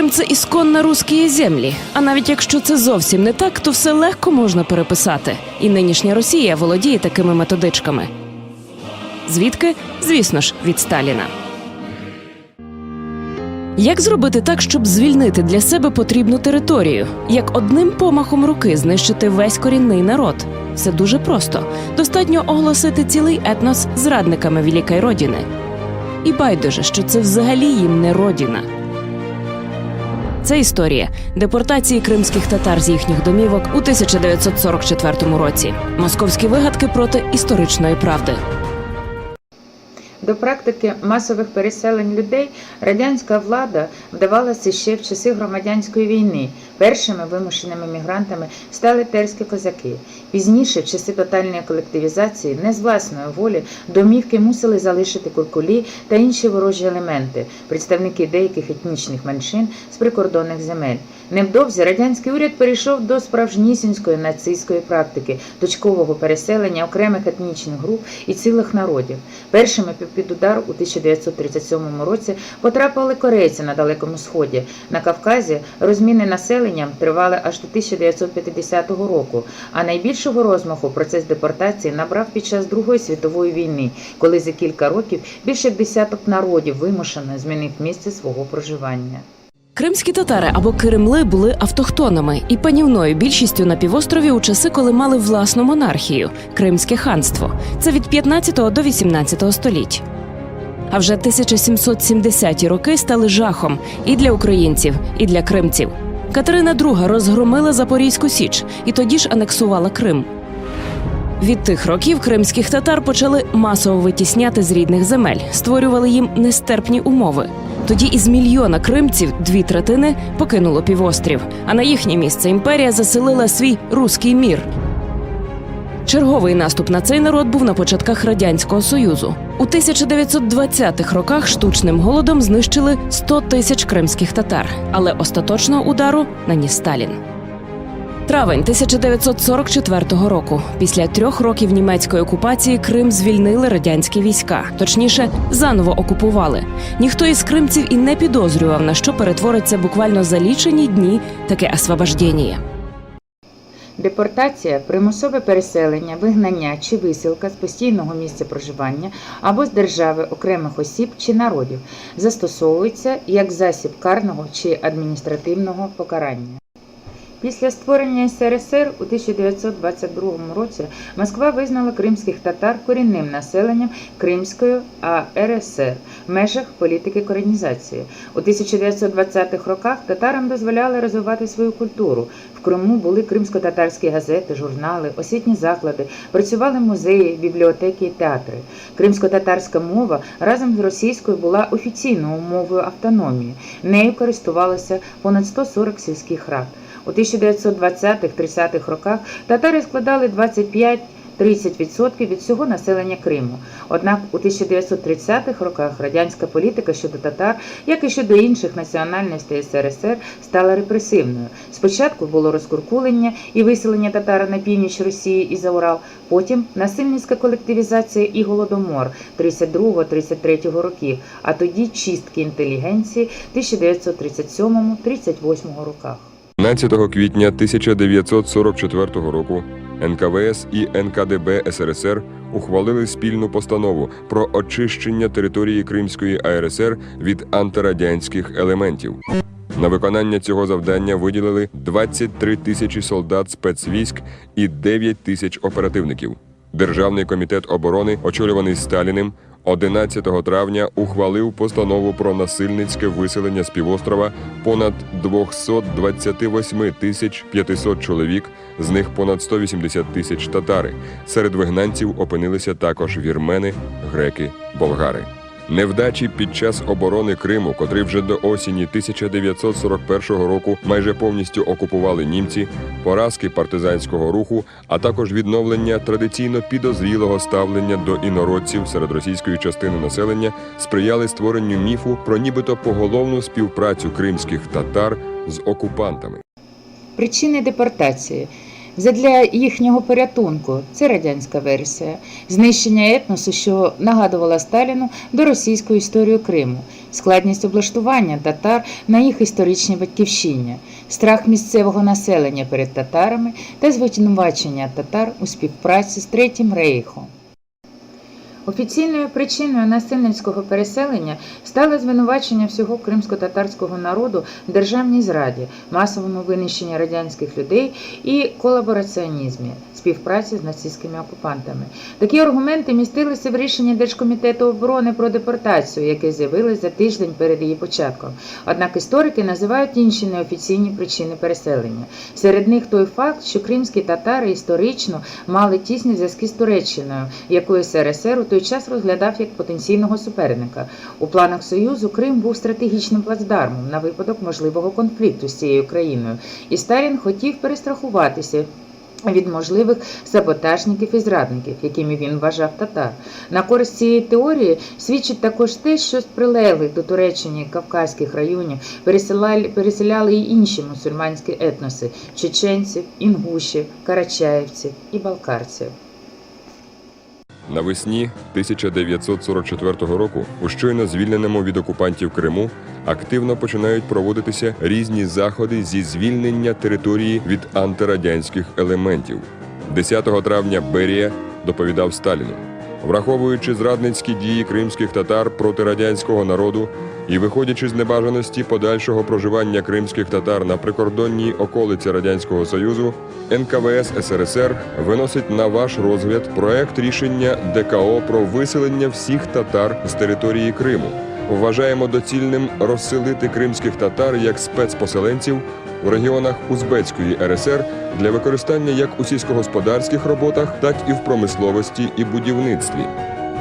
Крим це ісконно русські землі. А навіть якщо це зовсім не так, то все легко можна переписати. І нинішня Росія володіє такими методичками. Звідки? Звісно ж, від Сталіна. Як зробити так, щоб звільнити для себе потрібну територію? Як одним помахом руки знищити весь корінний народ? Все дуже просто. Достатньо оголосити цілий етнос зрадниками Великої Родини. І байдуже, що це взагалі їм не родина. Це історія депортації кримських татар з їхніх домівок у 1944 році. Московські вигадки проти історичної правди. До практики масових переселень людей радянська влада вдавалася ще в часи громадянської війни. Першими вимушеними мігрантами стали терські козаки. Пізніше, в часи тотальної колективізації, не з власної волі домівки мусили залишити куркулі та інші ворожі елементи, представники деяких етнічних меншин з прикордонних земель. Невдовзі радянський уряд перейшов до справжнісінської нацистської практики точкового переселення окремих етнічних груп і цілих народів. Першими під удар у 1937 році потрапили корейці на Далекому Сході. На Кавказі розміни населенням тривали аж до 1950 року, а найбільшого розмаху процес депортації набрав під час Другої світової війни, коли за кілька років більше десяток народів вимушено змінив місце свого проживання. Кримські татари або киримли були автохтонами і панівною більшістю на півострові у часи, коли мали власну монархію Кримське ханство. Це від 15 до 18 століть. А вже 1770-ті роки стали жахом і для українців, і для кримців. Катерина II розгромила Запорізьку Січ і тоді ж анексувала Крим. Від тих років кримських татар почали масово витісняти з рідних земель, створювали їм нестерпні умови. Тоді із мільйона кримців дві третини покинуло півострів, а на їхнє місце імперія заселила свій руський мір. Черговий наступ на цей народ був на початках радянського союзу. У 1920-х роках штучним голодом знищили 100 тисяч кримських татар, але остаточного удару наніс Сталін. Травень 1944 року. Після трьох років німецької окупації Крим звільнили радянські війська, точніше, заново окупували. Ніхто із кримців і не підозрював, на що перетвориться буквально за лічені дні таке освобождення. Депортація, примусове переселення, вигнання чи висилка з постійного місця проживання або з держави окремих осіб чи народів застосовується як засіб карного чи адміністративного покарання. Після створення СРСР у 1922 році Москва визнала кримських татар корінним населенням Кримської АРСР в межах політики коренізації. У 1920-х роках татарам дозволяли розвивати свою культуру. В Криму були кримсько-татарські газети, журнали, освітні заклади, працювали музеї, бібліотеки і театри. Кримсько-татарська мова разом з російською була офіційною мовою автономії. Нею користувалося понад 140 сільських рад. У 1920-30-х роках татари складали 25-30% від всього населення Криму. Однак у 1930-х роках радянська політика щодо татар, як і щодо інших національностей СРСР, стала репресивною. Спочатку було розкуркулення і виселення татар на північ Росії і за Урал, потім насильницька колективізація і голодомор 32-33 років, а тоді чистки інтелігенції в 1937-38 роках. 15 квітня 1944 року НКВС і НКДБ СРСР ухвалили спільну постанову про очищення території Кримської АРСР від антирадянських елементів. На виконання цього завдання виділили 23 тисячі солдат спецвійськ і 9 тисяч оперативників. Державний комітет оборони, очолюваний Сталіним, 11 травня ухвалив постанову про насильницьке виселення з півострова понад 228 тисяч 500 чоловік, з них понад 180 тисяч татари. Серед вигнанців опинилися також вірмени, греки, болгари. Невдачі під час оборони Криму, котрий вже до осені 1941 року майже повністю окупували німці, поразки партизанського руху, а також відновлення традиційно підозрілого ставлення до інородців серед російської частини населення сприяли створенню міфу про нібито поголовну співпрацю кримських татар з окупантами. Причини депортації. Задля їхнього порятунку. Це радянська версія, знищення етносу, що нагадувала Сталіну до російської історії Криму, складність облаштування татар на їх історичній батьківщині, страх місцевого населення перед татарами та звинувачення татар у співпраці з Третім Рейхом. Офіційною причиною насильницького переселення стало звинувачення всього кримсько-татарського народу в державній зраді, масовому винищенні радянських людей і колабораціонізмі, співпраці з нацистськими окупантами. Такі аргументи містилися в рішенні Держкомітету оборони про депортацію, яке з'явилось за тиждень перед її початком. Однак історики називають інші неофіційні причини переселення. Серед них той факт, що кримські татари історично мали тісні зв'язки з Туреччиною, яку СРСР у той час розглядав як потенційного суперника. У планах Союзу Крим був стратегічним плацдармом на випадок можливого конфлікту з цією країною, і Сталін хотів перестрахуватися. Від можливих саботажників і зрадників, якими він вважав татар. На користь цієї теорії свідчить також те, що з прилеглих до Туреччини Кавказьких районів переселяли, переселяли і інші мусульманські етноси чеченців, інгушів, карачаївців і балкарців. Навесні 1944 року у щойно звільненому від окупантів Криму активно починають проводитися різні заходи зі звільнення території від антирадянських елементів. 10 травня Берія доповідав Сталіну, враховуючи зрадницькі дії кримських татар проти радянського народу і виходячи з небажаності подальшого проживання кримських татар на прикордонній околиці радянського союзу, НКВС СРСР виносить на ваш розгляд проект рішення ДКО про виселення всіх татар з території Криму. Вважаємо доцільним розселити кримських татар як спецпоселенців у регіонах Узбецької РСР для використання як у сільськогосподарських роботах, так і в промисловості і будівництві.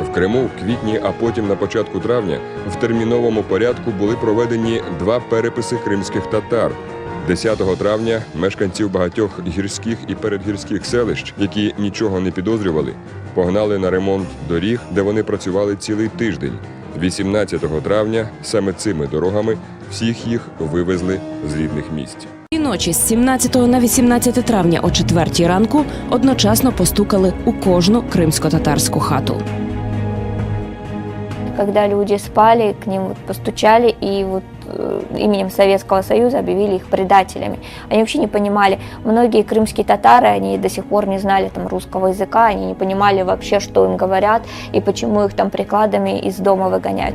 В Криму в квітні, а потім на початку травня в терміновому порядку були проведені два переписи кримських татар. 10 травня мешканців багатьох гірських і передгірських селищ, які нічого не підозрювали, погнали на ремонт доріг, де вони працювали цілий тиждень. 18 травня саме цими дорогами всіх їх вивезли з рідних місць. І ночі з 17 на 18 травня о 4 ранку одночасно постукали у кожну кримсько-татарську хату Когда люди спали, к ним вот постучали и вот э, именем Советского Союза объявили их предателями. Они вообще не понимали, многие крымские татары, они до сих пор не знали там русского языка, они не понимали вообще, что им говорят и почему их там прикладами из дома выгоняют.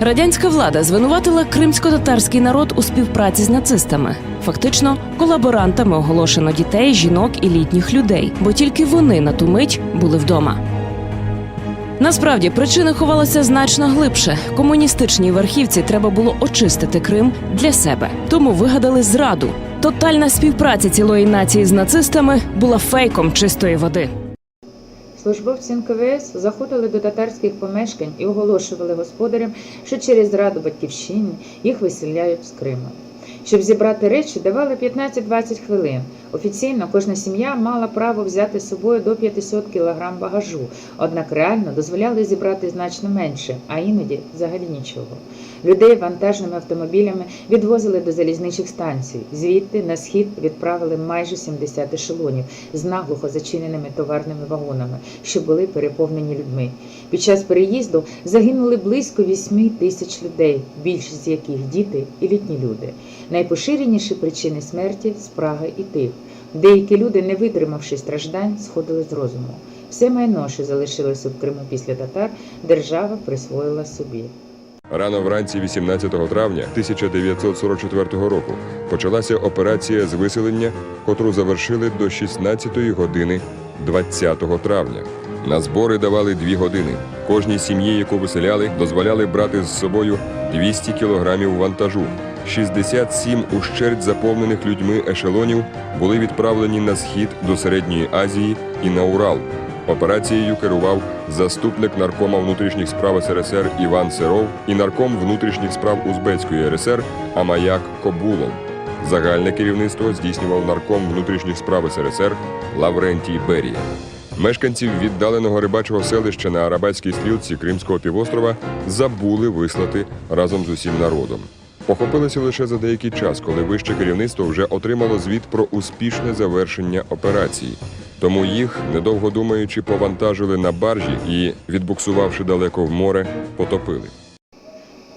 Радянська влада звинуватила кримсько-татарський народ у співпраці з нацистами. Фактично, колаборантами оголошено дітей, жінок і літніх людей, бо тільки вони на ту мить були вдома. Насправді причина ховалася значно глибше. Комуністичній верхівці треба було очистити Крим для себе, тому вигадали зраду. Тотальна співпраця цілої нації з нацистами була фейком чистої води. Службовці НКВС заходили до татарських помешкань і оголошували господарям, що через зраду батьківщини їх виселяють з Криму. Щоб зібрати речі, давали 15-20 хвилин. Офіційно кожна сім'я мала право взяти з собою до 500 кг багажу, однак реально дозволяли зібрати значно менше, а іноді взагалі нічого. Людей вантажними автомобілями відвозили до залізничних станцій. Звідти на схід відправили майже 70 ешелонів з наглухо зачиненими товарними вагонами, що були переповнені людьми. Під час переїзду загинули близько 8 тисяч людей, більшість з яких діти і літні люди. Найпоширеніші причини смерті спрага і тиф. Деякі люди, не витримавши страждань, сходили з розуму. Все майно, що залишилося в Криму після татар, держава присвоїла собі. Рано вранці 18 травня 1944 року почалася операція з виселення, котру завершили до 16 години 20 травня. На збори давали дві години. Кожній сім'ї, яку виселяли, дозволяли брати з собою 200 кілограмів вантажу. 67 ущерть заповнених людьми ешелонів були відправлені на схід до Середньої Азії і на Урал. Операцією керував заступник наркома внутрішніх справ СРСР Іван Серов і нарком внутрішніх справ Узбецької РСР Амаяк Кобулов. Загальне керівництво здійснював нарком внутрішніх справ СРСР Лаврентій Берія. Мешканців віддаленого рибачого селища на Арабатській стрілці Кримського півострова забули вислати разом з усім народом. похопилися лише за деякий час, коли вище керівництво вже отримало звіт про успішне завершення операції. Тому їх, недовго думаючи, повантажили на баржі і, відбуксувавши далеко в море, потопили.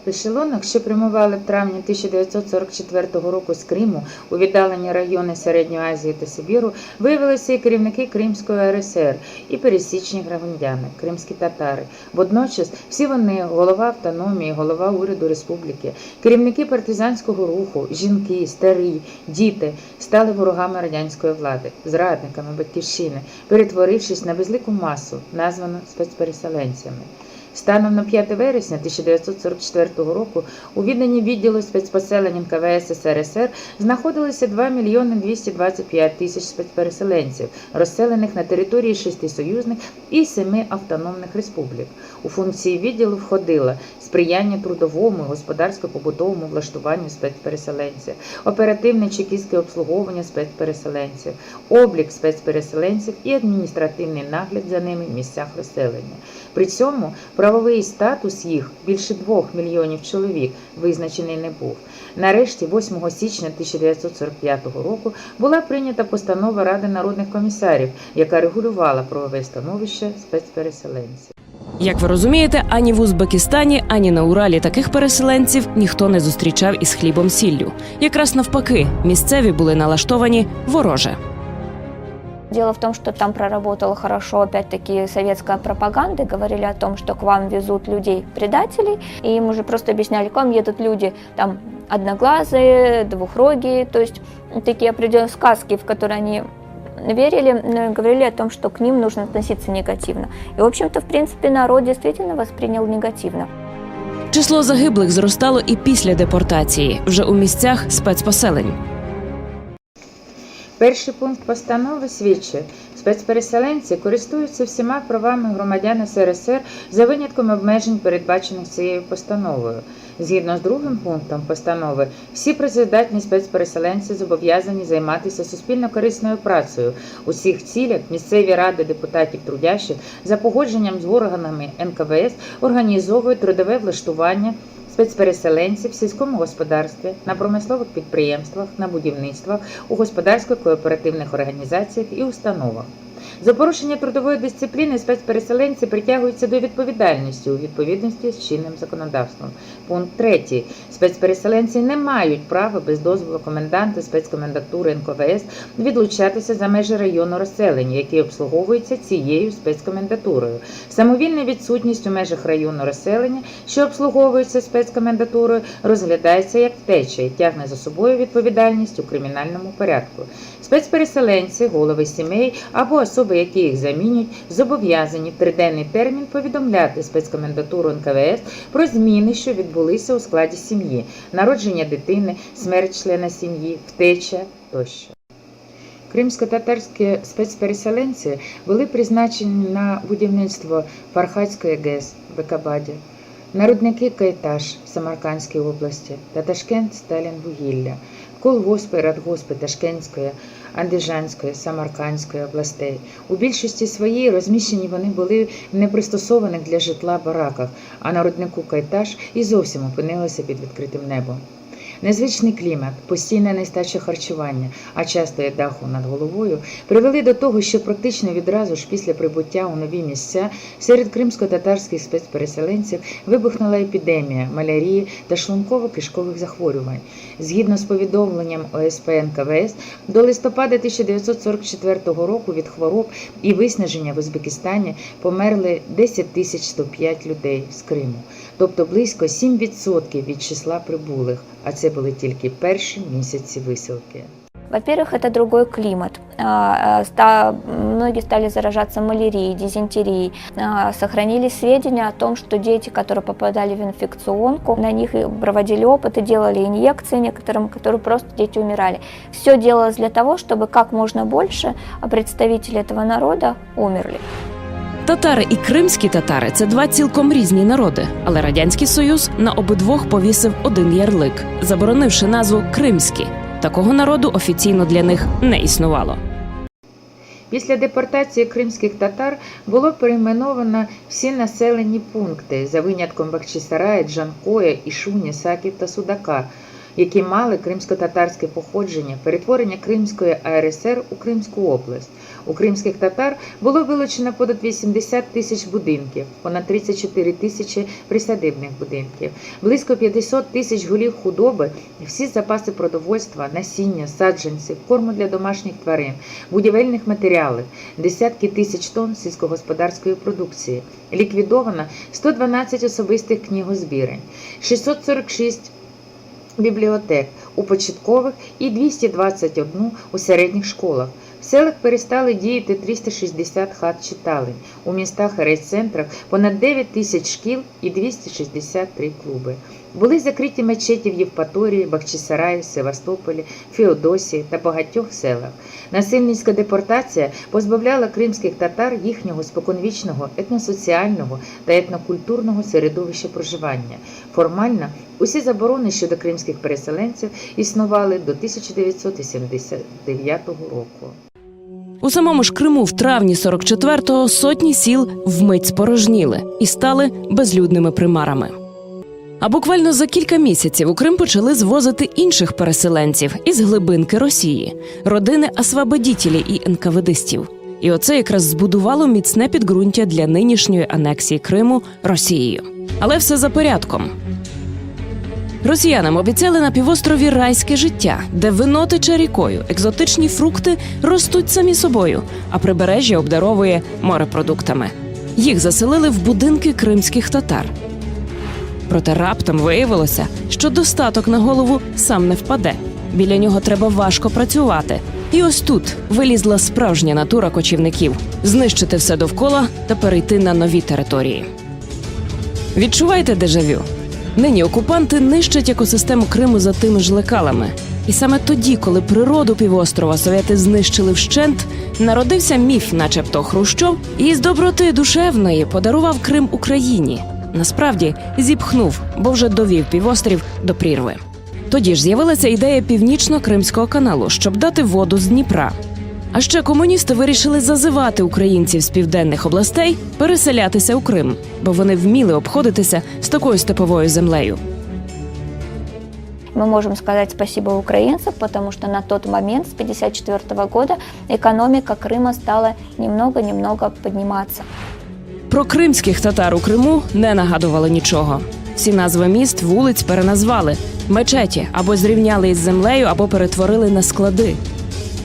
В що прямували в травні 1944 року з Криму у віддалені райони Середньої Азії та Сибіру, виявилися і керівники Кримської РСР, і пересічні громадяни, кримські татари. Водночас всі вони, голова автономії, голова уряду республіки, керівники партизанського руху, жінки, старі, діти стали ворогами радянської влади, зрадниками батьківщини, перетворившись на безлику масу, названу спецпереселенцями. Станом на 5 вересня 1944 року у відданні відділу спецпоселень НКВС СРСР знаходилося 2 мільйони 225 тисяч спецпереселенців, розселених на території шести союзних і семи автономних республік. У функції відділу входило сприяння трудовому, і господарсько-побутовому влаштуванню спецпереселенців, оперативне чекістське обслуговування спецпереселенців, облік спецпереселенців і адміністративний нагляд за ними в місцях розселення. При цьому правовий статус їх більше двох мільйонів чоловік визначений не був. Нарешті, 8 січня 1945 року, була прийнята постанова Ради народних комісарів, яка регулювала правове становище спецпереселенців. Як ви розумієте, ані в Узбекистані, ані на Уралі таких переселенців ніхто не зустрічав із хлібом сіллю. Якраз навпаки, місцеві були налаштовані вороже. Дело в том, что там проработала хорошо, опять-таки, советская пропаганда. Говорили о том, что к вам везут людей-предателей. И им уже просто объясняли, к вам едут люди там одноглазые, двухрогие. То есть такие определенные сказки, в которые они верили, э, говорили о том, что к ним нужно относиться негативно. И, в общем-то, в принципе, народ действительно воспринял негативно. Число загиблих зростало і після депортації, вже у місцях спецпоселень. Перший пункт постанови свідчить, спецпереселенці користуються всіма правами громадян СРСР за винятком обмежень, передбачених цією постановою. Згідно з другим пунктом постанови, всі працездатні спецпереселенці зобов'язані займатися суспільно корисною працею у всіх цілях місцеві ради депутатів трудящих за погодженням з органами НКВС організовують трудове влаштування спецпереселенців в сільському господарстві, на промислових підприємствах, на будівництвах, у господарсько-кооперативних організаціях і установах. За порушення трудової дисципліни спецпереселенці притягуються до відповідальності у відповідності з чинним законодавством. Пункт 3. Спецпереселенці не мають права без дозволу коменданта спецкомендатури НКВС відлучатися за межі району розселення, який обслуговується цією спецкомендатурою. Самовільна відсутність у межах району розселення, що обслуговується спецкомендатурою, розглядається як втеча і тягне за собою відповідальність у кримінальному порядку. Спецпереселенці, голови сімей або особи, які їх замінюють, зобов'язані в триденний термін повідомляти спецкомендатуру НКВС про зміни, що відбулися у складі сім'ї, народження дитини, смерть члена сім'ї, втеча тощо. Кримсько-татарські спецпереселенці були призначені на будівництво Фархатської ГЕС в Бекабаді, народники Кайташ в Самаркандській області та Ташкент Сталінвугілля, колгоспи радгоспи Ташкентської, Андижанської, Самаркандської областей. У більшості своїй розміщені вони були в непристосованих для житла бараках, а народнику Кайташ і зовсім опинилися під відкритим небом. Незвичний клімат, постійна нестача харчування, а часто і даху над головою, привели до того, що практично відразу ж після прибуття у нові місця серед кримсько-татарських спецпереселенців вибухнула епідемія малярії та шлунково-кишкових захворювань. Згідно з повідомленням ОСП НКВС, до листопада 1944 року від хвороб і виснаження в Узбекистані померли 10 тисяч 105 людей з Криму, тобто близько 7% від числа прибулих, а це були тільки перші місяці висилки. Во-первых, это другой климат. А, а, ста- Многие стали заражаться малярией, дизентерией. А, Сохранились сведения о том, что дети, которые попадали в инфекционку, на них и проводили опыты, делали инъекции некоторым, которые просто дети умирали. Все делалось для того, чтобы как можно больше представителей этого народа умерли. Татари і кримські татари це два цілком різні народи, але радянський союз на обидвох повісив один ярлик, заборонивши назву Кримські. Такого народу офіційно для них не існувало. Після депортації кримських татар було перейменовано всі населені пункти за винятком Бахчисарая, Джанкоя, Ішуні, Саків та Судака, які мали кримсько-татарське походження, перетворення Кримської АРСР у Кримську область. У кримських татар було вилучено понад 80 тисяч будинків, понад 34 тисячі присадибних будинків, близько 500 тисяч голів худоби, всі запаси продовольства, насіння, саджанців, корму для домашніх тварин, будівельних матеріалів, десятки тисяч тонн сільськогосподарської продукції. Ліквідовано 112 особистих книгозбірень, 646 бібліотек у початкових і 221 у середніх школах. В селах перестали діяти 360 хат читалень. У містах і райцентрах понад 9 тисяч шкіл і 263 клуби. Були закриті мечеті в Євпаторії, Бахчисараї, Севастополі, Феодосії та багатьох селах. Насильницька депортація позбавляла кримських татар їхнього споконвічного етносоціального та етнокультурного середовища проживання. Формально усі заборони щодо кримських переселенців існували до 1989 року. У самому ж Криму в травні 44-го сотні сіл вмить спорожніли і стали безлюдними примарами. А буквально за кілька місяців у Крим почали звозити інших переселенців із глибинки Росії, родини освободітелів і НКВДистів. І оце якраз збудувало міцне підґрунтя для нинішньої анексії Криму Росією. Але все за порядком. Росіянам обіцяли на півострові райське життя, де вино тече рікою, екзотичні фрукти ростуть самі собою, а прибережжя обдаровує морепродуктами. Їх заселили в будинки кримських татар. Проте раптом виявилося, що достаток на голову сам не впаде. Біля нього треба важко працювати. І ось тут вилізла справжня натура кочівників знищити все довкола та перейти на нові території. Відчуваєте дежавю? Нині окупанти нищать екосистему Криму за тими ж лекалами. І саме тоді, коли природу півострова совєти знищили вщент, народився міф, начебто Хрущов, і з доброти душевної подарував Крим Україні. Насправді зіпхнув, бо вже довів півострів до прірви. Тоді ж з'явилася ідея північно-кримського каналу, щоб дати воду з Дніпра. А ще комуністи вирішили зазивати українців з південних областей переселятися у Крим, бо вони вміли обходитися з такою степовою землею. Мы можем сказать спасибо украинцам, потому что на тот момент, с 1954 года, экономика Крыма стала немного-немного подниматься. Про кримських татар у Криму не нагадували нічого. Всі назви міст, вулиць переназвали мечеті або зрівняли із землею, або перетворили на склади.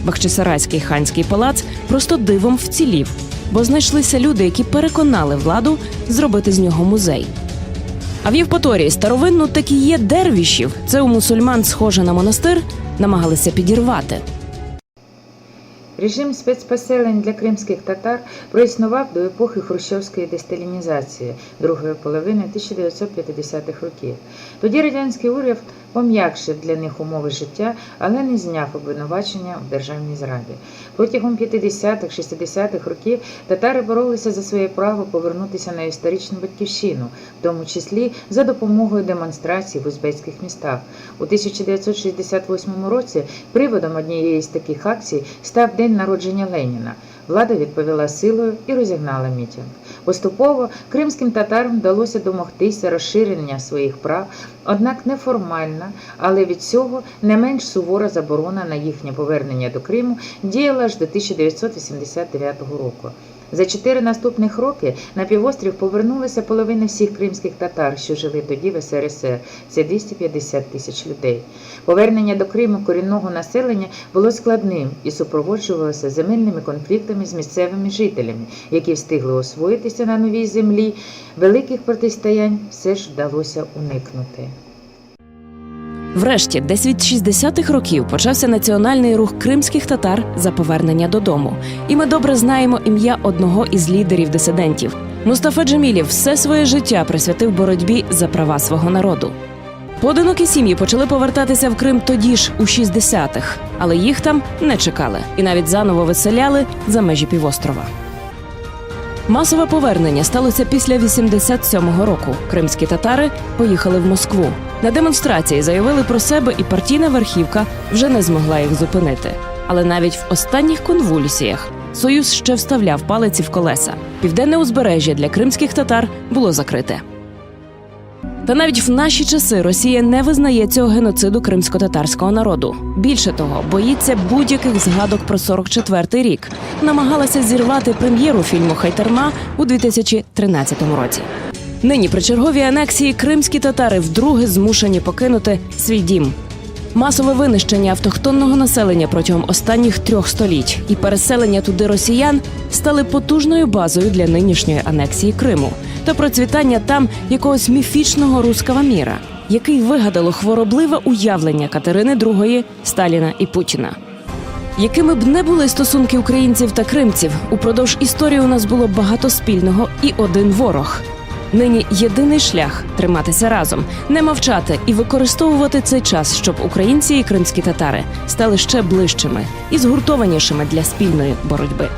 Бахчисарайський ханський палац просто дивом вцілів, бо знайшлися люди, які переконали владу зробити з нього музей. А в Євпаторії старовинну такі є дервішів. Це у мусульман схоже на монастир, намагалися підірвати. Режим спецпоселень для кримських татар проіснував до епохи хрущовської десталінізації другої половини 1950-х років. Тоді радянський уряд пом'якшив для них умови життя, але не зняв обвинувачення в державній зраді. Протягом 50-х, 60-х років татари боролися за своє право повернутися на історичну батьківщину, в тому числі за допомогою демонстрацій в узбецьких містах. У 1968 році приводом однієї з таких акцій став день народження Леніна. Влада відповіла силою і розігнала мітінг. Поступово кримським татарам вдалося домогтися розширення своїх прав, однак неформальна, але від цього не менш сувора заборона на їхнє повернення до Криму діяла аж до 1989 року. За чотири наступних роки на півострів повернулася половина всіх кримських татар, що жили тоді в СРСР. Це 250 тисяч людей. Повернення до Криму корінного населення було складним і супроводжувалося земельними конфліктами з місцевими жителями, які встигли освоїтися на новій землі. Великих протистоянь все ж вдалося уникнути. Врешті, десь від 60-х років почався національний рух кримських татар за повернення додому. І ми добре знаємо ім'я одного із лідерів дисидентів. Мустафа Джемілів все своє життя присвятив боротьбі за права свого народу. Поодинокі сім'ї почали повертатися в Крим тоді ж у 60-х, але їх там не чекали і навіть заново виселяли за межі півострова. Масове повернення сталося після 87-го року. Кримські татари поїхали в Москву. На демонстрації заявили про себе, і партійна верхівка вже не змогла їх зупинити. Але навіть в останніх конвульсіях Союз ще вставляв палиці в колеса. Південне узбережжя для кримських татар було закрите. Та навіть в наші часи Росія не визнає цього геноциду кримсько-татарського народу. Більше того, боїться будь-яких згадок про 44-й рік. Намагалася зірвати прем'єру фільму Хайтерма у 2013 році. Нині при черговій анексії кримські татари вдруге змушені покинути свій дім. Масове винищення автохтонного населення протягом останніх трьох століть і переселення туди росіян стали потужною базою для нинішньої анексії Криму та процвітання там якогось міфічного руского міра, який вигадало хворобливе уявлення Катерини II, Сталіна і Путіна. Якими б не були стосунки українців та кримців, упродовж історії у нас було багато спільного і один ворог. Нині єдиний шлях триматися разом, не мовчати і використовувати цей час, щоб українці і кримські татари стали ще ближчими і згуртованішими для спільної боротьби.